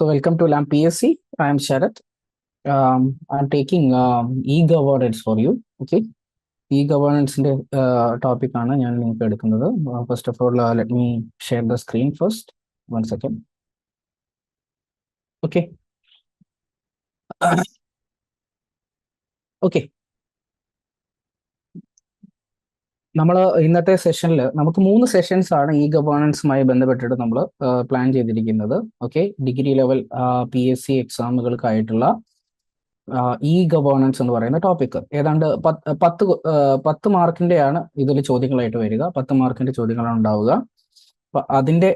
So welcome to LAMP PSC. I am Sharat. Um, I'm taking um, e-governance for you. Okay. E-governance uh, topic ആണ് ഞാൻ നിങ്ങൾക്ക് എടുക്കുന്നത് first of all let me share the screen first one second okay okay നമ്മൾ ഇന്നത്തെ സെഷനിൽ നമുക്ക് മൂന്ന് sessions ആണ് ഈ ഗവേണൻസുമായി ബന്ധപ്പെട്ടിട്ട് നമ്മൾ പ്ലാൻ ചെയ്തിരിക്കുന്നത്. Okay degree level P S C എക്സാമുകൾക്കായിട്ടുള്ള e governance എന്ന് പറയുന്ന ടോപ്പിക് ഏതാണ്ട് പത്ത് പത്ത് മാർക്കിന്റെയാണ് ഇതിൽ ചോദ്യങ്ങളായിട്ട് വരിക. പത്ത് മാർക്കിന്റെ ചോദ്യങ്ങളാണ് ഉണ്ടാവുക. അപ്പം അതിന്റെ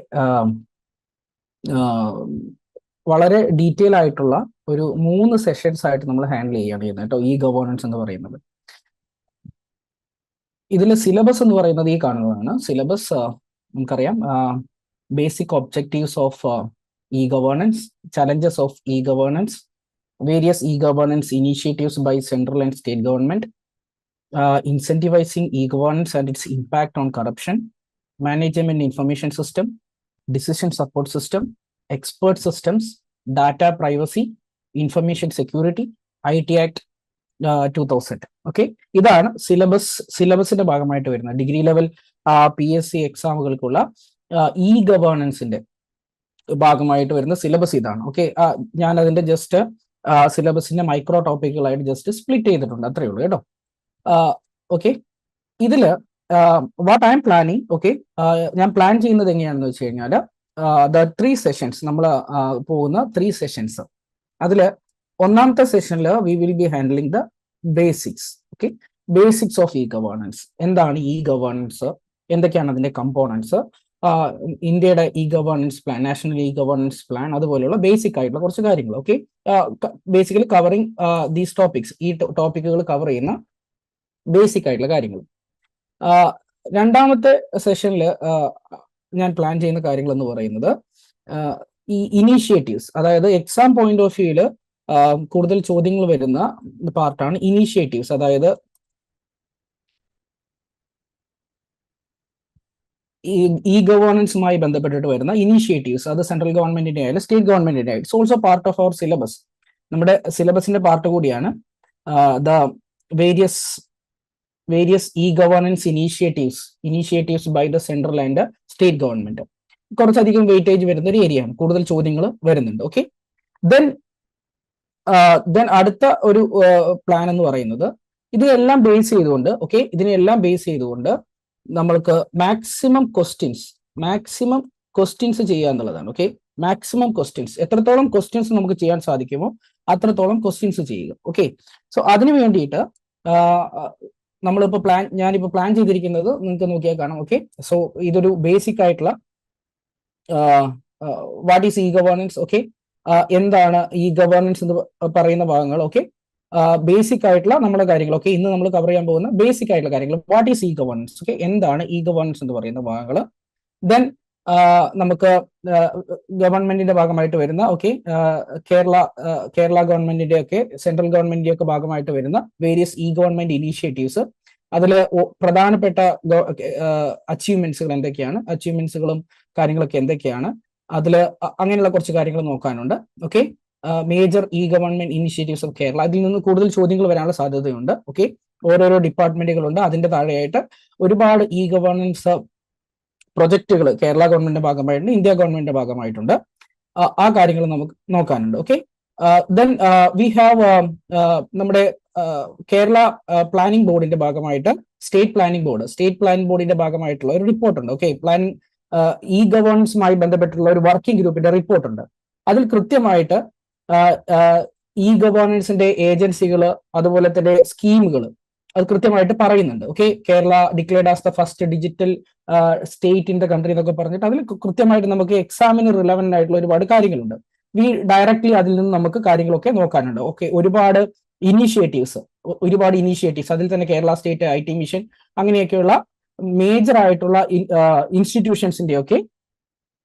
വളരെ ഡീറ്റെയിൽ ആയിട്ടുള്ള ഒരു മൂന്ന് സെഷൻസ് ആയിട്ട് നമ്മൾ ഹാൻഡിൽ ചെയ്യുകയാണ് ചെയ്യുന്നത് കേട്ടോ ഈ ഗവേണൻസ് എന്ന് പറയുന്നത്. ഇതിൽ സിലബസ് എന്ന് പറയുന്നത് ഈ കാണുന്നതാണ്. സിലബസ് നമുക്കറിയാം. Basic objectives of e governance challenges of e governance various e governance initiatives by central and state government incentivising e governance and its impact on corruption management information system decision support system expert systems data privacy information security I T act two thousand okay ഇതാണ് syllabus സിലബസിന്റെ ഭാഗമായിട്ട് വരുന്ന degree level P S C എക്സാമുകൾക്കുള്ള e ഗവേണൻസിന്റെ ഭാഗമായിട്ട് വരുന്ന syllabus ഇതാണ്. Okay ഞാൻ അതിന്റെ ജസ്റ്റ് സിലബസിന്റെ മൈക്രോ ടോപ്പിക്കുകളായിട്ട് ജസ്റ്റ് സ്പ്ലിറ്റ് ചെയ്തിട്ടുണ്ട്. അത്രയേ ഉള്ളൂ കേട്ടോ. ഓക്കെ ഇതിൽ what I M planning okay ഞാൻ പ്ലാൻ ചെയ്യുന്നത് എങ്ങനെയാണെന്ന് വെച്ച് കഴിഞ്ഞാൽ ദ ത്രീ സെഷൻസ് നമ്മൾ പോകുന്ന ത്രീ സെഷൻസ് അതിൽ ഒന്നാമത്തെ സെഷനിൽ we will be handling the basics okay basics of e governance എന്താണ് ഇ ഗവേണൻസ് എന്തൊക്കെയാണ് അതിന്റെ കമ്പോണൻസ് ഇന്ത്യയുടെ e governance plan national e governance plan അതുപോലെയുള്ള ബേസിക് ആയിട്ടുള്ള കുറച്ച് കാര്യങ്ങൾ okay basically covering these topics ഈ ടോപ്പിക്കുകൾ കവർ ചെയ്യുന്ന ബേസിക് ആയിട്ടുള്ള കാര്യങ്ങൾ. രണ്ടാമത്തെ സെഷനിൽ ഞാൻ പ്ലാൻ ചെയ്യുന്ന കാര്യങ്ങൾ എന്ന് പറയുന്നത് ഈ ഇനീഷ്യേറ്റീവ്സ് അതായത് എക്സാം പോയിന്റ് ഓഫ് വ്യൂവിൽ കൂടുതൽ ചോദ്യങ്ങൾ വരുന്ന പാർട്ടാണ് ഇനീഷ്യേറ്റീവ്സ്. അതായത് ഈ ഗവേണൻസുമായി ബന്ധപ്പെട്ടിട്ട് വരുന്ന ഇനീഷ്യേറ്റീവ്സ്. അത് സെൻട്രൽ ഗവൺമെന്റിന്റെ ആയാലും സ്റ്റേറ്റ് ഗവൺമെന്റിന്റെ ആയാലും. It's also part of our syllabus നമ്മുടെ സിലബസിന്റെ പാർട്ട് കൂടിയാണ് the various various e governance initiatives initiatives by the central and state government കുറച്ചധികം വെയിറ്റേജ് വരുന്ന ഒരു ഏരിയയാണ് കൂടുതൽ ചോദ്യങ്ങൾ വരുന്നുണ്ട്. ഓക്കെ ദെൻ ദെൻ അടുത്ത ഒരു പ്ലാൻ എന്ന് പറയുന്നത് ഇതെല്ലാം ബേസ് ചെയ്തുകൊണ്ട് ഓക്കെ ഇതിനെല്ലാം ബേസ് ചെയ്തുകൊണ്ട് നമ്മൾക്ക് മാക്സിമം ക്വസ്റ്റ്യൻസ് മാക്സിമം ക്വസ്റ്റ്യൻസ് ചെയ്യുക എന്നുള്ളതാണ് ഓക്കെ മാക്സിമം ക്വസ്റ്റ്യൻസ് എത്രത്തോളം ക്വസ്റ്റ്യൻസ് നമുക്ക് ചെയ്യാൻ സാധിക്കുമോ അത്രത്തോളം ക്വസ്റ്റ്യൻസ് ചെയ്യുക ഓക്കെ സോ അതിനു വേണ്ടിയിട്ട് നമ്മളിപ്പോൾ പ്ലാൻ ഞാനിപ്പോൾ പ്ലാൻ ചെയ്തിരിക്കുന്നത് നിങ്ങൾക്ക് നോക്കിയാൽ കാണാം ഓക്കെ സോ ഇതൊരു ബേസിക് ആയിട്ടുള്ള what is e governance okay എന്താണ് ഈ ഗവേണൻസ് എന്ന് പറയുന്ന ഭാഗങ്ങൾ ഓക്കെ ബേസിക് ആയിട്ടുള്ള നമ്മുടെ കാര്യങ്ങൾ ഓക്കെ ഇന്ന് നമ്മൾ കവർ ചെയ്യാൻ പോകുന്ന ബേസിക് ആയിട്ടുള്ള കാര്യങ്ങൾ. What is e governance okay എന്താണ് ഇ ഗവേണൻസ് എന്ന് പറയുന്ന ഭാഗങ്ങൾ? ദെൻ നമുക്ക് ഗവൺമെന്റിന്റെ ഭാഗമായിട്ട് വരുന്ന ഓക്കെ കേരള കേരള ഗവൺമെന്റിന്റെ ഒക്കെ സെൻട്രൽ ഗവൺമെന്റിന്റെ ഒക്കെ ഭാഗമായിട്ട് വരുന്ന വേരിയസ് ഇ ഗവൺമെന്റ് ഇനീഷ്യേറ്റീവ്സ് അതിൽ പ്രധാനപ്പെട്ട അച്ചീവ്മെന്റ്സുകൾ എന്തൊക്കെയാണ്? അച്ചീവ്മെന്റ്സുകളും കാര്യങ്ങളൊക്കെ എന്തൊക്കെയാണ്? അതിൽ അങ്ങനെയുള്ള കുറച്ച് കാര്യങ്ങൾ നോക്കാനുണ്ട്. Okay major e government initiatives of Kerala അതിൽ നിന്ന് കൂടുതൽ ചോദ്യങ്ങൾ വരാനുള്ള സാധ്യതയുണ്ട്. ഓക്കെ ഓരോരോ ഡിപ്പാർട്ട്മെന്റുകളുണ്ട് അതിന്റെ താഴെയായിട്ട് ഒരുപാട് ഇ ഗവേണൻസ് പ്രൊജക്ടുകൾ കേരള ഗവൺമെന്റിന്റെ ഭാഗമായിട്ടുണ്ട് ഇന്ത്യ ഗവൺമെന്റിന്റെ ഭാഗമായിട്ടുണ്ട്. ആ കാര്യങ്ങൾ നമുക്ക് നോക്കാനുണ്ട്. ഓക്കെ ദെൻ വി ഹാവ് നമ്മുടെ കേരള പ്ലാനിംഗ് ബോർഡിന്റെ ഭാഗമായിട്ട് state planning board state planning ബോർഡിന്റെ ഭാഗമായിട്ടുള്ള ഒരു റിപ്പോർട്ട് ഉണ്ട്. ഓക്കെ പ്ലാനിംഗ് ഇ ഗവേണൻസുമായി ബന്ധപ്പെട്ടുള്ള ഒരു വർക്കിംഗ് ഗ്രൂപ്പിന്റെ റിപ്പോർട്ട് ഉണ്ട് അതിൽ കൃത്യമായിട്ട് ഇ ഗവേണൻസിന്റെ ഏജൻസികൾ അതുപോലെ തന്നെ സ്കീമുകൾ അത് കൃത്യമായിട്ട് പറയുന്നുണ്ട്. Okay? Kerala declared as the first digital state in the country എന്നൊക്കെ പറഞ്ഞിട്ട് അതിൽ കൃത്യമായിട്ട് നമുക്ക് എക്സാമിന് റിലവന്റ് ആയിട്ടുള്ള ഒരുപാട് കാര്യങ്ങളുണ്ട്. വി ഡയറക്ട്ലി അതിൽ നിന്ന് നമുക്ക് കാര്യങ്ങളൊക്കെ നോക്കാനുണ്ട്. ഓക്കെ? ഒരുപാട് ഇനീഷ്യേറ്റീവ്സ് ഒരുപാട് ഇനീഷ്യേറ്റീവ്സ്. അതിൽ തന്നെ Kerala state I T mission അങ്ങനെയൊക്കെയുള്ള മേജർ ആയിട്ടുള്ള ഇൻസ്റ്റിറ്റ്യൂഷൻസിന്റെ ഒക്കെ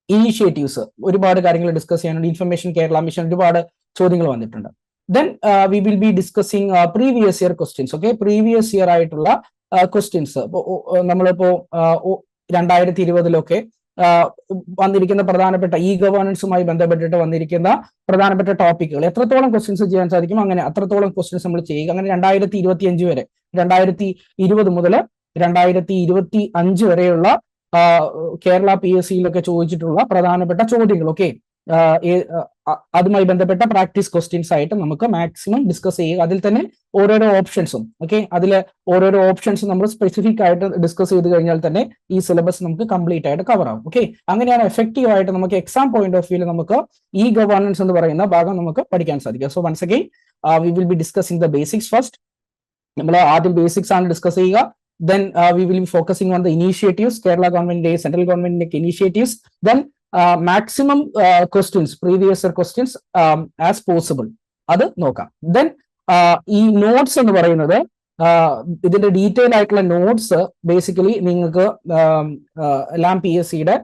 ഇനീഷ്യേറ്റീവ്സ് ഒരുപാട് കാര്യങ്ങൾ ഡിസ്കസ് ചെയ്യാനുണ്ട്. ഇൻഫർമേഷൻ കേരള മിഷൻ ഒരുപാട് ചോദ്യങ്ങൾ വന്നിട്ടുണ്ട്. Then we will be discussing previous year questions okay previous year ആയിട്ടുള്ള ക്വസ്റ്റ്യൻസ് നമ്മളിപ്പോ രണ്ടായിരത്തി ഇരുപതിലൊക്കെ വന്നിരിക്കുന്ന പ്രധാനപ്പെട്ട ഇ ഗവേണൻസുമായി ബന്ധപ്പെട്ടിട്ട് വന്നിരിക്കുന്ന പ്രധാനപ്പെട്ട ടോപ്പിക്കുകൾ എത്രത്തോളം ക്വസ്റ്റ്യൻസ് ചെയ്യാൻ സാധിക്കും? അങ്ങനെ അത്രത്തോളം ക്വസ്റ്റ്യൻസ് നമ്മൾ ചെയ്യുക. അങ്ങനെ രണ്ടായിരത്തി ഇരുപത്തി അഞ്ച് വരെ രണ്ടായിരത്തി ഇരുപത് മുതൽ രണ്ടായിരത്തി ഇരുപത്തി അഞ്ച് വരെയുള്ള കേരള പി എസ് സിയിലൊക്കെ ചോദിച്ചിട്ടുള്ള പ്രധാനപ്പെട്ട ചോദ്യങ്ങൾ. ഓക്കെ? അതുമായി ബന്ധപ്പെട്ട പ്രാക്ടീസ് ക്വസ്റ്റ്യൻസ് ആയിട്ട് നമുക്ക് മാക്സിമം ഡിസ്കസ് ചെയ്യുക അതിൽ തന്നെ ഓരോരോ ഓപ്ഷൻസും. ഓക്കെ? അതിൽ ഓരോരോ ഓപ്ഷൻസും നമ്മൾ സ്പെസിഫിക് ആയിട്ട് ഡിസ്കസ് ചെയ്ത് കഴിഞ്ഞാൽ തന്നെ ഈ സിലബസ് നമുക്ക് കംപ്ലീറ്റ് ആയിട്ട് കവർ ആവും. ഓക്കെ? അങ്ങനെയാണ് എഫക്റ്റീവ് ആയിട്ട് നമുക്ക് എക്സാം പോയിന്റ് ഓഫ് വ്യൂവിൽ നമുക്ക് ഈ ഗവേണൻസ് എന്ന് പറയുന്ന ഭാഗം നമുക്ക് പഠിക്കാൻ സാധിക്കും so once again we will be discussing the basics first നമ്മൾ ആദ്യം ബേസിക്സ് ആണ് ഡിസ്കസ് ചെയ്യുക. Then uh, we will be focusing on the initiatives kerala government day central government initiatives. Then uh, maximum uh, questions previous year questions um, as possible. അത് നോക്കാം. Then ഈ notes എന്ന് പറയുന്നത് ഇതിന്റെ ഡീറ്റെയിൽ ആയിട്ടുള്ള notes basically നിങ്ങൾക്ക് എല്ലാം P S സിയുടെ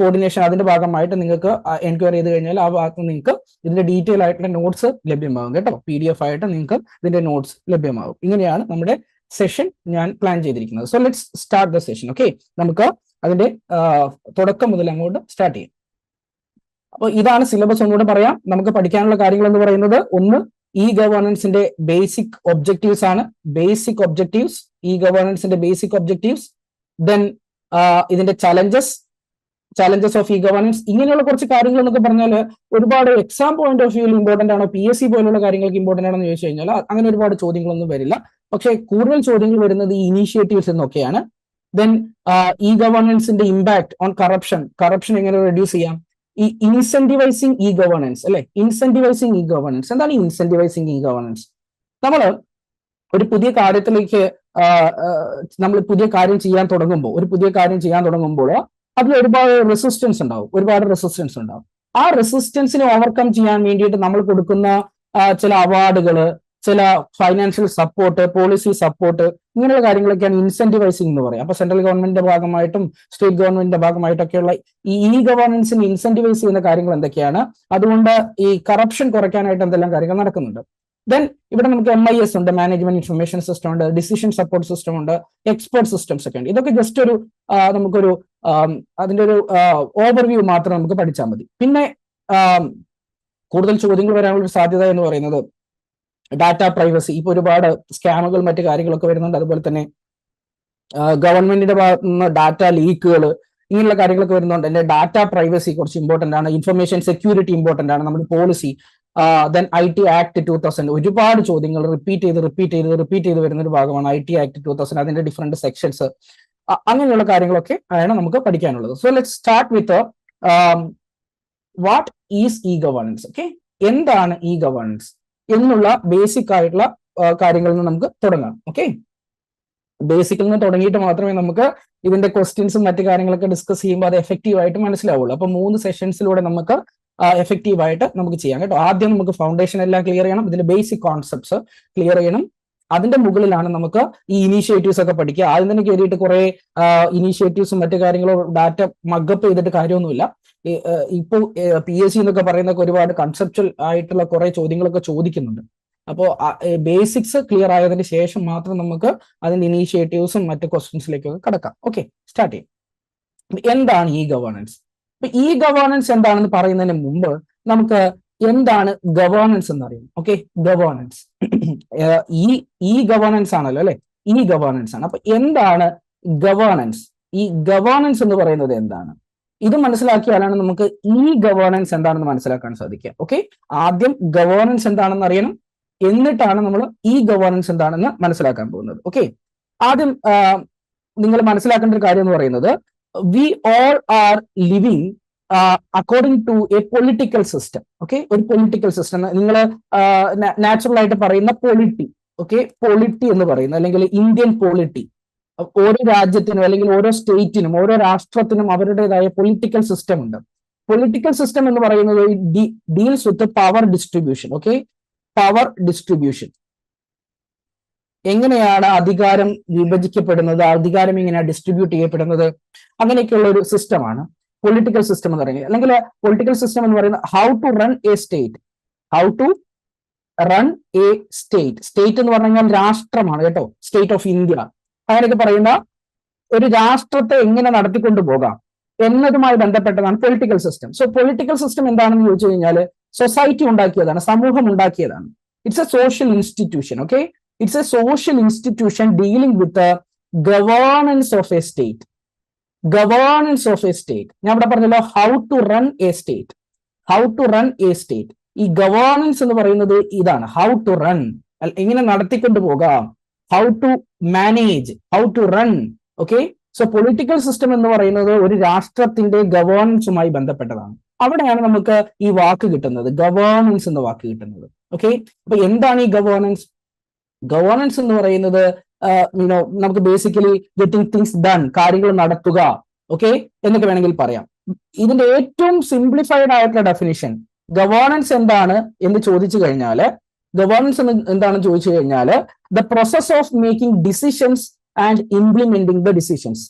കോർഡിനേഷൻ അതിന്റെ ഭാഗമായിട്ട് നിങ്ങൾക്ക് എൻക്വയറി ചെയ്ത് കഴിഞ്ഞാൽ ആ ഭാഗത്ത് നിങ്ങൾക്ക് ഇതിന്റെ ഡീറ്റെയിൽ ആയിട്ടുള്ള നോട്ട്സ് ലഭ്യമാകും കേട്ടോ. പി ഡി എഫ് ആയിട്ട് നിങ്ങൾക്ക് ഇതിന്റെ നോട്ട്സ് ലഭ്യമാകും. ഇങ്ങനെയാണ് നമ്മുടെ സെഷൻ ഞാൻ പ്ലാൻ ചെയ്തിരിക്കുന്നത്. So let's start the session okay നമുക്ക് അതിന്റെ തുടക്കം മുതൽ അങ്ങോട്ട് സ്റ്റാർട്ട് ചെയ്യാം. അപ്പോൾ ഇതാണ് സിലബസ് ഒന്നുകൂടെ പറയാം. നമുക്ക് പഠിക്കാനുള്ള കാര്യങ്ങൾ എന്ന് പറയുന്നത് ഒന്ന് ഇ ഗവേണൻസിന്റെ ബേസിക് ഒബ്ജക്റ്റീവ്സ് ആണ്. ബേസിക് ഒബ്ജക്റ്റീവ്സ് ഇ ഗവേണൻസിന്റെ ബേസിക് ഒബ്ജക്റ്റീവ്സ് ദെൻ ഇതിന്റെ challenges challenges of e governance ഇങ്ങനെയുള്ള കുറച്ച് കാര്യങ്ങൾ എന്നൊക്കെ പറഞ്ഞാൽ ഒരുപാട് എക്സാം പോയിന്റ് ഓഫ് വ്യൂവിൽ ഇമ്പോർട്ടന്റ് ആണോ? പി എസ് സി പോലുള്ള കാര്യങ്ങൾക്ക് ഇമ്പോർട്ടന്റ് ആണോ എന്ന് ചോദിച്ചു കഴിഞ്ഞാൽ അങ്ങനെ ഒരുപാട് ചോദ്യങ്ങളൊന്നും വരില്ല. പക്ഷേ കൂടുതൽ ചോദ്യങ്ങൾ വരുന്നത് ഈ ഇനീഷ്യേറ്റീവ്സ് എന്നൊക്കെയാണ്. ദെൻ ഇ ഗവേണൻസിന്റെ ഇമ്പാക്ട് ഓൺ കറപ്ഷൻ കറപ്ഷൻ എങ്ങനെ റെഡ്യൂസ് ചെയ്യാം? ഈ ഇൻസെന്റിവൈസിങ് ഇ ഗവേണൻസ് അല്ലെ? ഇൻസെന്റിവൈസിങ് ഇ ഗവേണൻസ് എന്താണ് ഇൻസെന്റിവൈസിങ് ഇ ഗവേണൻസ് നമ്മൾ ഒരു പുതിയ കാര്യത്തിലേക്ക് നമ്മൾ പുതിയ കാര്യം ചെയ്യാൻ തുടങ്ങുമ്പോൾ ഒരു പുതിയ കാര്യം ചെയ്യാൻ തുടങ്ങുമ്പോൾ അതിൽ ഒരുപാട് റെസിസ്റ്റൻസ് ഉണ്ടാവും. ഒരുപാട് റെസിസ്റ്റൻസ് ഉണ്ടാവും. ആ റെസിസ്റ്റൻസിനെ ഓവർകം ചെയ്യാൻ വേണ്ടിയിട്ട് നമ്മൾ കൊടുക്കുന്ന ചില അവാർഡുകൾ ചില ഫൈനാൻഷ്യൽ സപ്പോർട്ട് പോളിസി സപ്പോർട്ട് ഇങ്ങനെയുള്ള കാര്യങ്ങളൊക്കെയാണ് ഇൻസെന്റിവൈസിംഗ് എന്ന് പറയുക. അപ്പൊ സെൻട്രൽ ഗവൺമെന്റിന്റെ ഭാഗമായിട്ടും സ്റ്റേറ്റ് ഗവൺമെന്റിന്റെ ഭാഗമായിട്ടൊക്കെയുള്ള ഈ ഇ ഗവേണൻസിന് ഇൻസെന്റിവൈസ് ചെയ്യുന്ന കാര്യങ്ങൾ എന്തൊക്കെയാണ്? അതുകൊണ്ട് ഈ കറപ്ഷൻ കുറയ്ക്കാനായിട്ട് എന്തെല്ലാം കാര്യങ്ങൾ നടക്കുന്നുണ്ട്. ദെൻ ഇവിടെ നമുക്ക് എം ഐ എസ് ഉണ്ട് മാനേജ്മെന്റ് ഇൻഫർമേഷൻ സിസ്റ്റം ഉണ്ട് ഡിസിഷൻ സപ്പോർട്ട് സിസ്റ്റം ഉണ്ട് എക്സ്പേർട്ട് സിസ്റ്റംസ് ഒക്കെ ഉണ്ട്. ഇതൊക്കെ ജസ്റ്റ് ഒരു നമുക്കൊരു അതിന്റെ ഒരു ഓവർവ്യൂ മാത്രം നമുക്ക് പഠിച്ചാൽ മതി. പിന്നെ കൂടുതൽ ചോദ്യങ്ങൾ വരാനുള്ള സാധ്യത എന്ന് പറയുന്നത് ഡാറ്റ പ്രൈവസി ഇപ്പൊ ഒരുപാട് സ്കാമുകൾ മറ്റു കാര്യങ്ങളൊക്കെ വരുന്നുണ്ട്. അതുപോലെ തന്നെ ഗവൺമെന്റിന്റെ ഭാഗത്തു നിന്ന് ഡാറ്റ ലീക്കുകൾ ഇങ്ങനെയുള്ള കാര്യങ്ങളൊക്കെ വരുന്നുണ്ട്. അല്ലെങ്കിൽ ഡാറ്റ പ്രൈവസി കുറച്ച് ഇമ്പോർട്ടന്റ് ആണ്. ഇൻഫർമേഷൻ സെക്യൂരിറ്റി ഇമ്പോർട്ടന്റ് ആണ്. നമ്മുടെ policy then I T act two thousand ഒരുപാട് ചോദ്യങ്ങൾ റിപ്പീറ്റ് ചെയ്ത് റിപ്പീറ്റ് ചെയ്ത് റിപ്പീറ്റ് ചെയ്ത് വരുന്ന ഒരു ഭാഗമാണ് I T act two thousand അതിന്റെ ഡിഫറെന്റ് സെക്ഷൻസ് അങ്ങനെയുള്ള കാര്യങ്ങളൊക്കെ ആണ് നമുക്ക് പഠിക്കാനുള്ളത്. So let start with what is e governance okay എന്താണ് ഇ ഗവേണൻസ് എന്നുള്ള ബേസിക് ആയിട്ടുള്ള കാര്യങ്ങളിൽ നിന്ന് നമുക്ക് തുടങ്ങാം. ഓക്കെ ബേസിക്കിൽ നിന്ന് തുടങ്ങിയിട്ട് മാത്രമേ നമുക്ക് ഇതിന്റെ ക്വസ്റ്റ്യൻസും മറ്റു കാര്യങ്ങളൊക്കെ ഡിസ്കസ് ചെയ്യുമ്പോൾ അത് എഫക്റ്റീവ് ആയിട്ട് മനസ്സിലാവുള്ളൂ. അപ്പൊ മൂന്ന് സെഷൻസിലൂടെ നമുക്ക് എഫക്റ്റീവ് ആയിട്ട് നമുക്ക് ചെയ്യാം കേട്ടോ. ആദ്യം നമുക്ക് ഫൗണ്ടേഷൻ എല്ലാം ക്ലിയർ ചെയ്യണം. ഇതിന്റെ ബേസിക് കോൺസെപ്റ്റ്സ് ക്ലിയർ ചെയ്യണം. അതിന്റെ മുകളിലാണ് നമുക്ക് ഈ ഇനീഷ്യേറ്റീവ്സ് ഒക്കെ പഠിക്കുക. ആദ്യം തന്നെ കയറിയിട്ട് കുറെ ഇനീഷ്യേറ്റീവ്സും മറ്റു കാര്യങ്ങളോ ഡാറ്റ മഗപ്പ് ചെയ്തിട്ട് കാര്യമൊന്നുമില്ല. ഇപ്പോൾ പി എസ് സി എന്നൊക്കെ പറയുന്ന ഒരുപാട് കൺസെപ്ച്വൽ ആയിട്ടുള്ള കുറെ ചോദ്യങ്ങളൊക്കെ ചോദിക്കുന്നുണ്ട്. അപ്പോൾ ബേസിക്സ് ക്ലിയർ ആയതിന് ശേഷം മാത്രം നമുക്ക് അതിന്റെ ഇനീഷ്യേറ്റീവ്സും മറ്റു ക്വസ്റ്റ്യൻസിലേക്കൊക്കെ കടക്കാം. ഓക്കെ സ്റ്റാർട്ട് ചെയ്യാം. എന്താണ് ഈ ഗവേണൻസ് അപ്പൊ ഈ ഗവേണൻസ് എന്താണെന്ന് പറയുന്നതിന് മുമ്പ് നമുക്ക് എന്താണ് ഗവേണൻസ് എന്ന് അറിയാം. ഓക്കെ ഗവേണൻസ് ഈ ഈ ഗവേണൻസ് ആണല്ലോ അല്ലെ? ഈ ഗവേണൻസ് ആണ്. അപ്പൊ എന്താണ് ഗവേണൻസ് ഈ ഗവേണൻസ് എന്ന് പറയുന്നത് എന്താണ്? ഇത് മനസ്സിലാക്കിയാലാണ് നമുക്ക് ഈ ഗവേണൻസ് എന്താണെന്ന് മനസ്സിലാക്കാൻ സാധിക്കുക. ഓക്കെ ആദ്യം ഗവേണൻസ് എന്താണെന്ന് അറിയണം. എന്നിട്ടാണ് നമ്മൾ ഈ ഗവേണൻസ് എന്താണെന്ന് മനസ്സിലാക്കാൻ പോകുന്നത്. ഓക്കെ ആദ്യം നിങ്ങൾ മനസ്സിലാക്കേണ്ട ഒരു കാര്യം എന്ന് പറയുന്നത് we all are living according to a political system okay ഒരു പൊളിറ്റിക്കൽ സിസ്റ്റം നിങ്ങൾ നാച്ചുറൽ ആയിട്ട് പറയുന്ന പൊളിറ്റി ഓക്കെ പൊളിറ്റി എന്ന് പറയുന്നത് അല്ലെങ്കിൽ ഇന്ത്യൻ പൊളിറ്റി ഓരോ രാജ്യത്തിനും അല്ലെങ്കിൽ ഓരോ സ്റ്റേറ്റിനും ഓരോ രാഷ്ട്രത്തിനും അവരുടേതായ പൊളിറ്റിക്കൽ സിസ്റ്റം ഉണ്ട്. പൊളിറ്റിക്കൽ സിസ്റ്റം എന്ന് പറയുന്നത് deals with power distribution okay power distribution എങ്ങനെയാണ് അധികാരം വിഭജിക്കപ്പെടുന്നത് അധികാരം എങ്ങനെയാണ് ഡിസ്ട്രിബ്യൂട്ട് ചെയ്യപ്പെടുന്നത് അങ്ങനെയൊക്കെയുള്ള ഒരു സിസ്റ്റമാണ് പൊളിറ്റിക്കൽ സിസ്റ്റം എന്ന് പറയുന്നത്. അല്ലെങ്കിൽ പൊളിറ്റിക്കൽ സിസ്റ്റം എന്ന് പറയുന്നത് how to run a state how to run a state state എന്ന് പറഞ്ഞു കഴിഞ്ഞാൽ രാഷ്ട്രമാണ് കേട്ടോ. സ്റ്റേറ്റ് ഓഫ് ഇന്ത്യ അങ്ങനെയൊക്കെ പറയുന്ന ഒരു രാഷ്ട്രത്തെ എങ്ങനെ നടത്തിക്കൊണ്ടു പോകാം എന്നതുമായി ബന്ധപ്പെട്ടതാണ് political system so political system എന്താണെന്ന് ചോദിച്ചു കഴിഞ്ഞാൽ സൊസൈറ്റി ഉണ്ടാക്കിയതാണ് സമൂഹം ഉണ്ടാക്കിയതാണ്. It's a social institution okay it's a social institution dealing with governance of a state governance of a state ഞാൻ ഇവിടെ പറഞ്ഞല്ലോ how to run a state how to run a state ഈ ഗവേണൻസ് എന്ന് പറയുന്നത് ഇതാണ്. ഹൗ ടു റൺ എങ്ങനെ നടത്തിക്കൊണ്ട് പോകാം? How to manage how to run okay so political system എന്ന് പറയുന്നത് ഒരു രാഷ്ട്രത്തിന്റെ ഗവേണൻസുമായി ബന്ധപ്പെട്ടതാണ്. അവിടെയാണ് നമുക്ക് ഈ വാക്ക് കിട്ടുന്നത്. ഗവേണൻസ് എന്ന വാക്ക് കിട്ടുന്നത്. ഓക്കെ അപ്പൊ എന്താണ് ഈ ഗവേണൻസ് ഗവേണൻസ് എന്ന് പറയുന്നത് യുനോ നമുക്ക് ബേസിക്കലി ഗെറ്റിംഗ് തിങ്സ് ഡൺ കാര്യങ്ങൾ നടത്തുക ഓക്കെ എന്നൊക്കെ വേണമെങ്കിൽ പറയാം. ഇതിന്റെ ഏറ്റവും സിംപ്ലിഫൈഡ് ആയിട്ടുള്ള ഡെഫിനിഷൻ ഗവേണൻസ് എന്താണ് എന്ന് ചോദിച്ചു കഴിഞ്ഞാൽ ഗവേണൻസ് എന്ന് എന്താണെന്ന് ചോദിച്ചു കഴിഞ്ഞാൽ the process of making decisions and implementing the decisions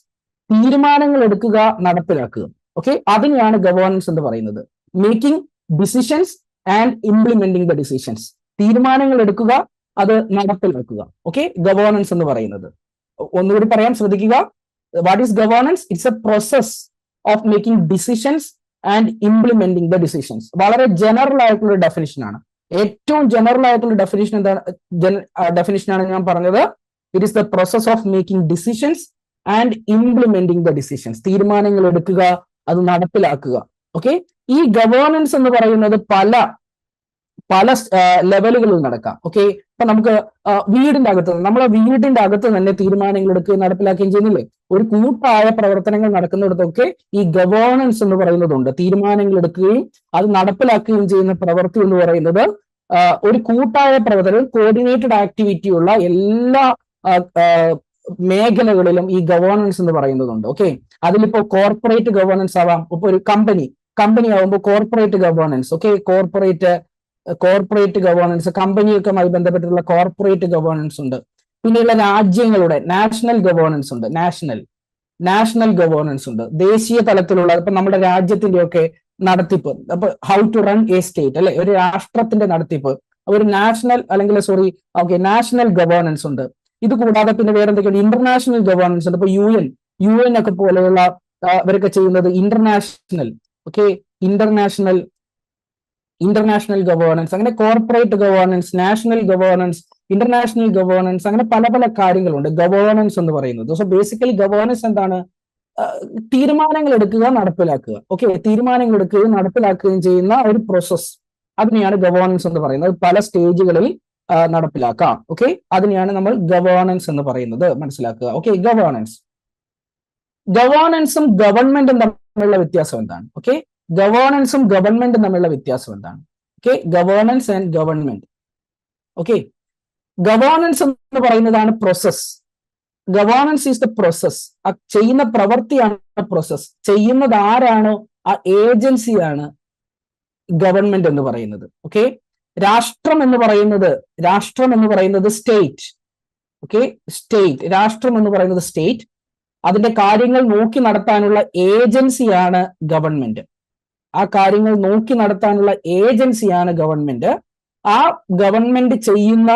തീരുമാനങ്ങൾ എടുക്കുക നടപ്പിലാക്കുക ഓക്കെ അതിനെയാണ് ഗവേണൻസ് എന്ന് പറയുന്നത്. Making decisions and implementing the decisions തീരുമാനങ്ങൾ എടുക്കുക അത് നടപ്പിലാക്കുക. ഓക്കെ ഗവേണൻസ് എന്ന് പറയുന്നത്. ഒന്നുകൂടി പറയാൻ ശ്രദ്ധിക്കുക. What is governance it's a process of making decisions and implementing the decisions വളരെ ജനറൽ ആയിട്ടുള്ള ഡെഫിനിഷൻ ആണ്. ഏറ്റവും ജനറൽ ആയിട്ടുള്ള ഡെഫിനിഷൻ എന്താണ്? ഡെഫിനിഷൻ ആണ് ഞാൻ പറഞ്ഞത്. It is the process of making decisions and implementing the decisions തീരുമാനങ്ങൾ എടുക്കുക അത് നടപ്പിലാക്കുക. ഓക്കെ ഈ ഗവേണൻസ് എന്ന് പറയുന്നത് പല പല ലെവലുകളിൽ നടക്കാം. ഓക്കെ ഇപ്പൊ നമുക്ക് വീടിന്റെ അകത്ത് നമ്മളെ വീടിന്റെ അകത്ത് തന്നെ തീരുമാനങ്ങൾ എടുക്കുകയും നടപ്പിലാക്കുകയും ചെയ്യുന്നില്ലേ? ഒരു കൂട്ടായ പ്രവർത്തനങ്ങൾ നടക്കുന്നിടത്തൊക്കെ ഈ ഗവേണൻസ് എന്ന് പറയുന്നതുണ്ട്. തീരുമാനങ്ങൾ എടുക്കുകയും അത് നടപ്പിലാക്കുകയും ചെയ്യുന്ന പ്രവൃത്തി എന്ന് പറയുന്നത് ഒരു കൂട്ടായ പ്രവർത്തനം കോർഡിനേറ്റഡ് ആക്ടിവിറ്റി ഉള്ള എല്ലാ മേഖലകളിലും ഈ ഗവേണൻസ് എന്ന് പറയുന്നതുണ്ട്. ഓക്കെ അതിലിപ്പോ കോർപ്പറേറ്റ് ഗവേണൻസ് ആവാം. ഇപ്പൊ ഒരു കമ്പനി കമ്പനി ആവുമ്പോൾ corporate governance okay corporate corporate governance കമ്പനിയൊക്കെയുമായി ബന്ധപ്പെട്ടുള്ള കോർപ്പറേറ്റ് ഗവേണൻസ് ഉണ്ട്. പിന്നെയുള്ള രാജ്യങ്ങളുടെ നാഷണൽ ഗവേണൻസ് ഉണ്ട്. നാഷണൽ നാഷണൽ ഗവേണൻസ് ഉണ്ട്. ദേശീയ തലത്തിലുള്ള ഇപ്പൊ നമ്മുടെ രാജ്യത്തിന്റെ ഒക്കെ നടത്തിപ്പ്. അപ്പൊ how to run a state അല്ലെ? ഒരു രാഷ്ട്രത്തിന്റെ നടത്തിപ്പ്. ഒരു നാഷണൽ അല്ലെങ്കിൽ സോറി ഓക്കെ നാഷണൽ ഗവേണൻസ് ഉണ്ട്. ഇത് കൂടാതെ പിന്നെ വേറെ എന്തൊക്കെയാണ് ഇന്റർനാഷണൽ ഗവേണൻസ് ഉണ്ട്. ഇപ്പൊ യു എൻ യു എൻ ഒക്കെ പോലെയുള്ള ഇവരൊക്കെ ചെയ്യുന്നത് international okay international international governance അങ്ങനെ corporate governance national governance international governance അങ്ങനെ പല പല കാര്യങ്ങളുണ്ട്. ഗവേണൻസ് എന്ന് പറയുന്നത്. സോ ബേസിക്കലി ഗവേണൻസ് എന്താണ്? തീരുമാനങ്ങൾ എടുക്കുക നടപ്പിലാക്കുക. ഓക്കെ തീരുമാനങ്ങൾ എടുക്കുകയും നടപ്പിലാക്കുകയും ചെയ്യുന്ന ഒരു പ്രോസസ് അതിനെയാണ് ഗവേണൻസ് എന്ന് പറയുന്നത്. പല സ്റ്റേജുകളിൽ നടപ്പിലാക്കാം. ഓക്കെ അതിനെയാണ് നമ്മൾ ഗവേണൻസ് എന്ന് പറയുന്നത്. മനസ്സിലാക്കുക. ഓക്കെ ഗവേണൻസ് ഗവേണൻസും ഗവൺമെന്റും തമ്മിലുള്ള വ്യത്യാസം എന്താണ്? ഓക്കെ ഗവേണൻസും ഗവൺമെന്റും തമ്മിലുള്ള വ്യത്യാസം എന്താണ്? Okay governance and government. Okay governance എന്ന് പറയുന്നതാണ് process governance is the process ആ ചെയ്യുന്ന പ്രവൃത്തിയാണ് പ്രോസസ് ചെയ്യുന്നത് ആരാണോ? ആ ഏജൻസിയാണ് ഗവൺമെന്റ് എന്ന് പറയുന്നത്. ഓക്കെ രാഷ്ട്രം എന്ന് പറയുന്നത് രാഷ്ട്രം എന്ന് പറയുന്നത് സ്റ്റേറ്റ് ഓക്കെ സ്റ്റേറ്റ് രാഷ്ട്രം എന്ന് പറയുന്നത് സ്റ്റേറ്റ് അതിന്റെ കാര്യങ്ങൾ നോക്കി നടത്താനുള്ള ഏജൻസിയാണ് ഗവൺമെന്റ്. ആ കാര്യങ്ങൾ നോക്കി നടത്താനുള്ള ഏജൻസിയാണ് ഗവൺമെന്റ് ആ ഗവൺമെന്റ് ചെയ്യുന്ന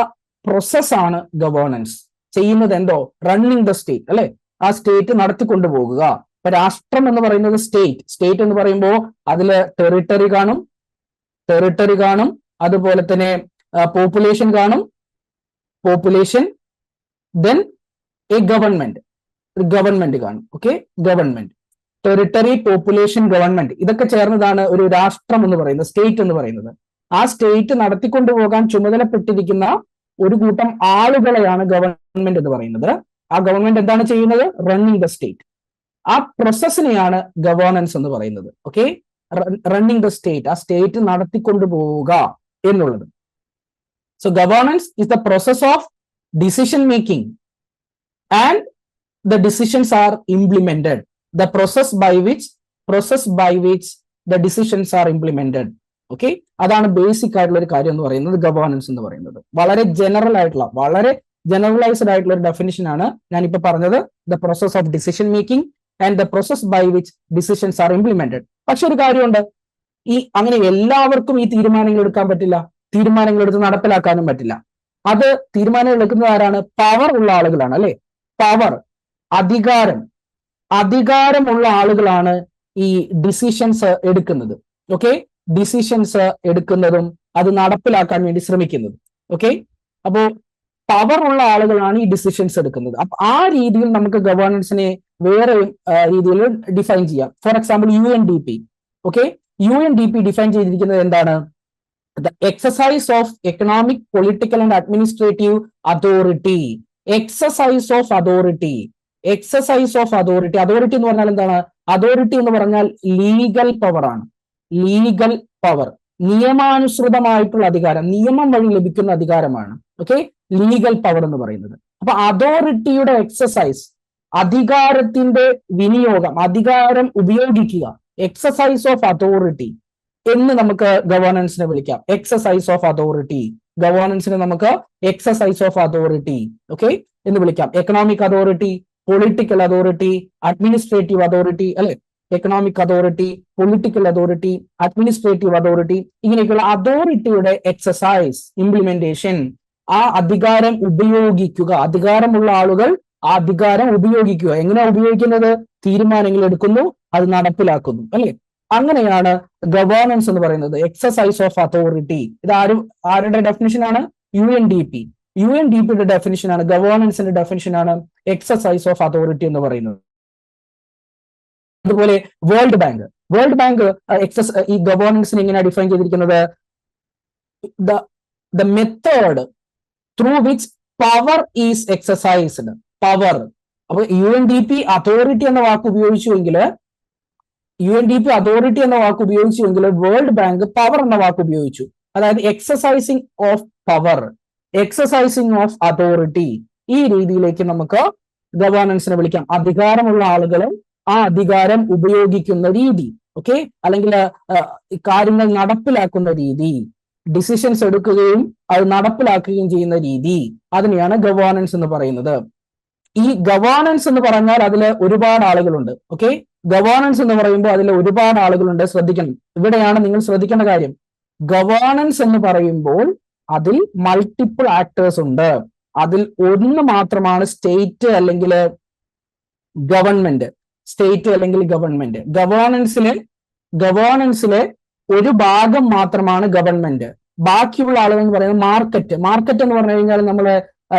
പ്രോസസ്സാണ് ഗവേണൻസ് ചെയ്യുന്നത് എന്തോ? റണ്ണിങ് ദ സ്റ്റേറ്റ് അല്ലെ? ആ സ്റ്റേറ്റ് നടത്തിക്കൊണ്ടു പോകുക. ഇപ്പൊ രാഷ്ട്രം എന്ന് പറയുന്നത് സ്റ്റേറ്റ് സ്റ്റേറ്റ് എന്ന് പറയുമ്പോൾ അതിൽ ടെറിട്ടറി കാണും ടെറിട്ടറി കാണും അതുപോലെ തന്നെ പോപ്പുലേഷൻ കാണും population then a government government കാണും okay government territory population government ഇതൊക്കെ ചേർന്നതാണ് ഒരു രാഷ്ട്രം എന്ന് പറയുന്നത് സ്റ്റേറ്റ് എന്ന് പറയുന്നത്. ആ സ്റ്റേറ്റ് നടത്തിക്കൊണ്ടുപോകാൻ ചുമതലപ്പെട്ടിരിക്കുന്ന ഒരു കൂട്ടം ആളുകളെയാണ് ഗവൺമെന്റ് എന്ന് പറയുന്നത്. ആ ഗവൺമെന്റ് എന്താണ് ചെയ്യുന്നത്? റണ്ണിങ് ദ സ്റ്റേറ്റ് ആ പ്രോസസ്സിനെയാണ് ഗവേണൻസ് എന്ന് പറയുന്നത്. ഓക്കെ റണ്ണിങ് ദ സ്റ്റേറ്റ് ആ സ്റ്റേറ്റ് നടത്തിക്കൊണ്ടുപോവുക എന്നുള്ളത്. So governance is the process of decision making and the decisions are implemented the process by which process by which the decisions are implemented. Okay അതാണ് basic ആയിട്ടുള്ള ഒരു കാര്യം എന്ന് പറയുന്നത് governance എന്ന് പറയുന്നത്. വളരെ ജനറൽ ആയിട്ടുള്ള വളരെ ജനറലൈസ്ഡ് ആയിട്ടുള്ള ഒരു ഡെഫിനിഷൻ ആണ് ഞാൻ ഇപ്പൊ പറഞ്ഞത് the process of decision making and the process by which decisions are implemented പക്ഷെ ഒരു കാര്യമുണ്ട് ഈ അങ്ങനെ എല്ലാവർക്കും ഈ തീരുമാനങ്ങൾ എടുക്കാൻ പറ്റില്ല തീരുമാനങ്ങൾ എടുത്ത് നടപ്പിലാക്കാനും പറ്റില്ല. അത് തീരുമാനങ്ങൾ എടുക്കുന്നത് ആരാണ്? പവർ ഉള്ള ആളുകളാണ് അല്ലെ? പവർ അധികാരം അധികാരമുള്ള ആളുകളാണ് ഈ ഡിസിഷൻസ് എടുക്കുന്നത്. ഓക്കെ ഡിസിഷൻസ് എടുക്കുന്നതും അത് നടപ്പിലാക്കാൻ വേണ്ടി ശ്രമിക്കുന്നത്. ഓക്കെ അപ്പോ പവർ ഉള്ള ആളുകളാണ് ഈ ഡിസിഷൻസ് എടുക്കുന്നത്. അപ്പൊ ആ രീതിയിൽ നമുക്ക് ഗവേണൻസിനെ വേറെ രീതിയിൽ ഡിഫൈൻ ചെയ്യാം. For example U N D P okay U N D P define ചെയ്തിരിക്കുന്നത് എന്താണ്? The exercise of economic political and administrative authority exercise of authority exercise of authority authority എന്ന് പറഞ്ഞാൽ എന്താണ്? അതോറിറ്റി എന്ന് പറഞ്ഞാൽ ലീഗൽ പവറാണ് ലീഗൽ പവർ നിയമാനുസൃതമായിട്ടുള്ള അധികാരം നിയമം വഴി ലഭിക്കുന്ന അധികാരമാണ്. ഓക്കെ ലീഗൽ പവർ എന്ന് പറയുന്നത്. അപ്പൊ അതോറിറ്റിയുടെ എക്സസൈസ് അധികാരത്തിന്റെ വിനിയോഗം അധികാരം ഉപയോഗിക്കുക എക്സസൈസ് ഓഫ് അതോറിറ്റി എന്ന് നമുക്ക് ഗവേണൻസിനെ വിളിക്കാം. എക്സസൈസ് ഓഫ് അതോറിറ്റി ഗവേണൻസിനെ നമുക്ക് എക്സസൈസ് ഓഫ് അതോറിറ്റി ഓക്കെ എന്ന് വിളിക്കാം. Economic authority political authority administrative authority അല്ലെ? Economic authority political authority administrative authority ഇങ്ങനെയൊക്കെയുള്ള അതോറിറ്റിയുടെ എക്സസൈസ് ഇംപ്ലിമെന്റേഷൻ ആ അധികാരം ഉപയോഗിക്കുക. അധികാരമുള്ള ആളുകൾ ആ അധികാരം ഉപയോഗിക്കുക. എങ്ങനെയാ ഉപയോഗിക്കുന്നത്? തീരുമാനങ്ങൾ എടുക്കുന്നു അത് നടപ്പിലാക്കുന്നു അല്ലെ? അങ്ങനെയാണ് ഗവേണൻസ് എന്ന് പറയുന്നത്. എക്സസൈസ് ഓഫ് അതോറിറ്റി ഇത് ആരും ആരുടെ ഡെഫിനിഷൻ ആണ്? U N D P U N D പിയുടെ ഡെഫിനിഷൻ ആണ് ഗവേണൻസിന്റെ ഡെഫിനിഷൻ ആണ് എക്സസൈസ് ഓഫ് അതോറിറ്റി എന്ന് പറയുന്നത്. അതുപോലെ world bank world bank excess ഈ ഗവേണൻസിനെ എങ്ങനെയാണ് ഡിഫൈൻ ചെയ്തിരിക്കുന്നത്? The method through which power is exercised power അപ്പൊ U N D P authority എന്ന വാക്ക് ഉപയോഗിച്ചുവെങ്കിൽ U N D P authority എന്ന വാക്ക് ഉപയോഗിച്ചുവെങ്കിൽ വേൾഡ് ബാങ്ക് പവർ എന്ന വാക്ക് ഉപയോഗിച്ചു. അതായത് exercising of power exercising of authority ഈ രീതിയിലേക്ക് നമുക്ക് ഗവേണൻസിനെ വിളിക്കാം. അധികാരമുള്ള ആളുകൾ ആ അധികാരം ഉപയോഗിക്കുന്ന രീതി ഓക്കെ അല്ലെങ്കിൽ കാര്യങ്ങൾ നടപ്പിലാക്കുന്ന രീതി ഡിസിഷൻസ് എടുക്കുകയും അത് നടപ്പിലാക്കുകയും ചെയ്യുന്ന രീതി അതിനെയാണ് ഗവേണൻസ് എന്ന് പറയുന്നത്. ഈ ഗവേണൻസ് എന്ന് പറഞ്ഞാൽ അതിൽ ഒരുപാട് ആളുകളുണ്ട് ഓക്കെ ഗവേണൻസ് എന്ന് പറയുമ്പോൾ അതിൽ ഒരുപാട് ആളുകളുണ്ട്. ശ്രദ്ധിക്കണം. ഇവിടെയാണ് നിങ്ങൾ ശ്രദ്ധിക്കേണ്ട കാര്യം. ഗവേണൻസ് എന്ന് പറയുമ്പോൾ അതിൽ മൾട്ടിപ്പിൾ ആക്ടേഴ്സ് ഉണ്ട്. അതിൽ ഒന്ന് മാത്രമാണ് സ്റ്റേറ്റ് അല്ലെങ്കിൽ ഗവൺമെന്റ് സ്റ്റേറ്റ് അല്ലെങ്കിൽ ഗവൺമെന്റ് ഗവേണൻസിലെ ഗവേണൻസിലെ ഒരു ഭാഗം മാത്രമാണ് ഗവൺമെന്റ് ബാക്കിയുള്ള ആളുകൾ എന്ന് പറയുന്നത് മാർക്കറ്റ് മാർക്കറ്റ് എന്ന് പറഞ്ഞു കഴിഞ്ഞാൽ നമ്മൾ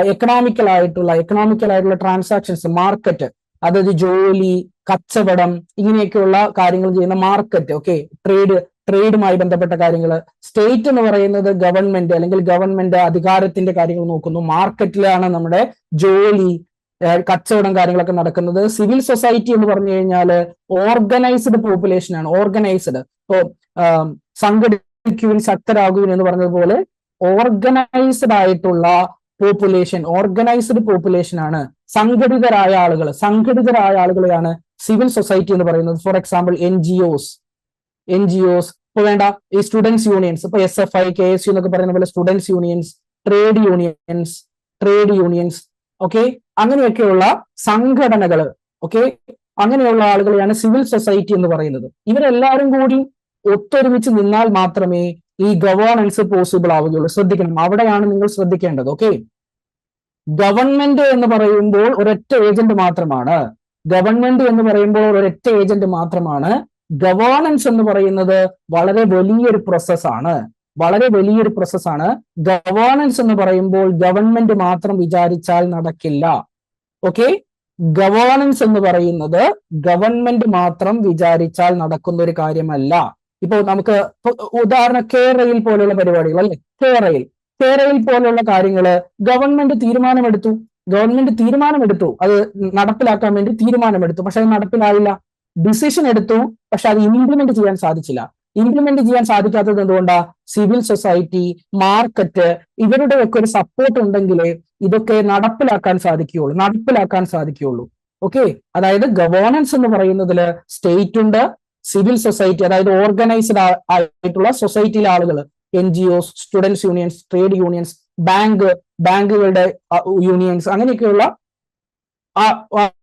എക്കണോമിക്കൽ ആയിട്ടുള്ള എക്കണോമിക്കൽ ആയിട്ടുള്ള ട്രാൻസാക്ഷൻസ് മാർക്കറ്റ് അതായത് ജോലി കച്ചവടം ഇങ്ങനെയൊക്കെയുള്ള കാര്യങ്ങൾ ചെയ്യുന്ന മാർക്കറ്റ് ഓക്കെ ട്രേഡ് ട്രേഡുമായി ബന്ധപ്പെട്ട കാര്യങ്ങൾ സ്റ്റേറ്റ് എന്ന് പറയുന്നത് ഗവൺമെന്റ് അല്ലെങ്കിൽ ഗവൺമെന്റ് അധികാരത്തിന്റെ കാര്യങ്ങൾ നോക്കുന്നു. മാർക്കറ്റിലാണ് നമ്മുടെ ജോലി കച്ചവടം കാര്യങ്ങളൊക്കെ നടക്കുന്നത്. സിവിൽ സൊസൈറ്റി എന്ന് പറഞ്ഞു കഴിഞ്ഞാൽ ഓർഗനൈസ്ഡ് പോപ്പുലേഷൻ ആണ്. ഓർഗനൈസ്ഡ് ഇപ്പോ സംഘടിക്കുവിൻ ശക്തരാകുവിൻ എന്ന് പറഞ്ഞതുപോലെ ഓർഗനൈസ്ഡ് ആയിട്ടുള്ള പോപ്പുലേഷൻ ഓർഗനൈസ്ഡ് പോപ്പുലേഷൻ ആണ് സംഘടിതരായ ആളുകൾ സംഘടിതരായ ആളുകളെയാണ് സിവിൽ സൊസൈറ്റി എന്ന് പറയുന്നത്. For example N G Os N G Os ഇപ്പൊ വേണ്ട ഈ സ്റ്റുഡൻസ് യൂണിയൻസ് ഇപ്പൊ S F I K S U എന്നൊക്കെ പറയുന്ന പോലെ students unions trade unions trade unions okay അങ്ങനെയൊക്കെയുള്ള സംഘടനകൾ ഓക്കെ അങ്ങനെയുള്ള ആളുകളെയാണ് സിവിൽ സൊസൈറ്റി എന്ന് പറയുന്നത്. ഇവരെല്ലാവരും കൂടി ഒത്തൊരുമിച്ച് നിന്നാൽ മാത്രമേ ഈ ഗവേണൻസ് പോസിബിൾ ആവുകയുള്ളൂ. ശ്രദ്ധിക്കണം അവിടെയാണ് നിങ്ങൾ ശ്രദ്ധിക്കേണ്ടത് ഓക്കെ ഗവൺമെന്റ് എന്ന് പറയുമ്പോൾ ഒരൊറ്റ ഏജന്റ് മാത്രമാണ്. ഗവൺമെന്റ് എന്ന് പറയുമ്പോൾ ഒരൊറ്റ ഏജന്റ് മാത്രമാണ്. ഗവേണൻസ് എന്ന് പറയുന്നത് വളരെ വലിയൊരു പ്രോസസ്സാണ് വളരെ വലിയൊരു പ്രോസസ്സാണ് ഗവേണൻസ് എന്ന് പറയുമ്പോൾ ഗവൺമെന്റ് മാത്രം വിചാരിച്ചാൽ നടക്കില്ല. ഓക്കെ ഗവേണൻസ് എന്ന് പറയുന്നത് ഗവൺമെന്റ് മാത്രം വിചാരിച്ചാൽ നടക്കുന്ന ഒരു കാര്യമല്ല. ഇപ്പോൾ നമുക്ക് ഉദാഹരണം കേരയിൽ പോലെയുള്ള പരിപാടികൾ അല്ലെ? കേരയിൽ കേരയിൽ പോലെയുള്ള കാര്യങ്ങൾ ഗവൺമെന്റ് തീരുമാനമെടുത്തു. ഗവൺമെന്റ് തീരുമാനമെടുത്തു. അത് നടപ്പിലാക്കാൻ വേണ്ടി തീരുമാനമെടുത്തു. പക്ഷെ അത് നടപ്പിലായില്ല. ഡിസിഷൻ എടുത്തു പക്ഷെ അത് ഇംപ്ലിമെന്റ് ചെയ്യാൻ സാധിച്ചില്ല. ഇംപ്ലിമെന്റ് ചെയ്യാൻ സാധിക്കാത്തത് എന്തുകൊണ്ടാ? സിവിൽ സൊസൈറ്റി മാർക്കറ്റ് ഇവരുടെ ഒക്കെ ഒരു സപ്പോർട്ട് ഉണ്ടെങ്കിലേ ഇതൊക്കെ നടപ്പിലാക്കാൻ സാധിക്കുകയുള്ളൂ നടപ്പിലാക്കാൻ സാധിക്കുകയുള്ളൂ. ഓക്കെ അതായത് ഗവേണൻസ് എന്ന് പറയുന്നതിൽ സ്റ്റേറ്റ് ഉണ്ട് സിവിൽ സൊസൈറ്റി അതായത് ഓർഗനൈസ്ഡ് ആയിട്ടുള്ള സൊസൈറ്റിയിലെ ആളുകൾ N G O students unions trade unions bank ബാങ്കുകളുടെ യൂണിയൻസ് അങ്ങനെയൊക്കെയുള്ള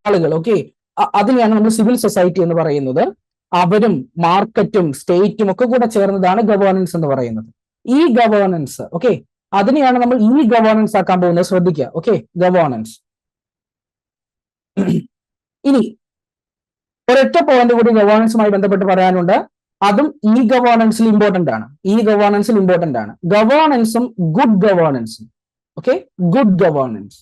ആളുകൾ. ഓക്കെ അതിനെയാണ് നമ്മൾ സിവിൽ സൊസൈറ്റി എന്ന് പറയുന്നത്. അവരും മാർക്കറ്റും സ്റ്റേറ്റും ഒക്കെ കൂടെ ചേർന്നതാണ് ഗവേണൻസ് എന്ന് പറയുന്നത്. ഈ ഗവേണൻസ് ഓക്കെ അതിനെയാണ് നമ്മൾ ഈ ഗവേണൻസ് ആക്കാൻ പോകുന്നത്. ശ്രദ്ധിക്കുക ഓക്കെ ഗവേണൻസ്. ഇനി ഒരൊറ്റ പോയിന്റ് കൂടി ഗവേണൻസുമായി ബന്ധപ്പെട്ട് പറയാനുണ്ട്. അതും ഇ ഗവേണൻസിൽ ഇമ്പോർട്ടന്റ് ആണ്. ഇ ഗവേണൻസിൽ ഇമ്പോർട്ടന്റ് ആണ്. ഗവേണൻസും ഗുഡ് ഗവേണൻസും ഓക്കെ ഗുഡ് ഗവേണൻസ്.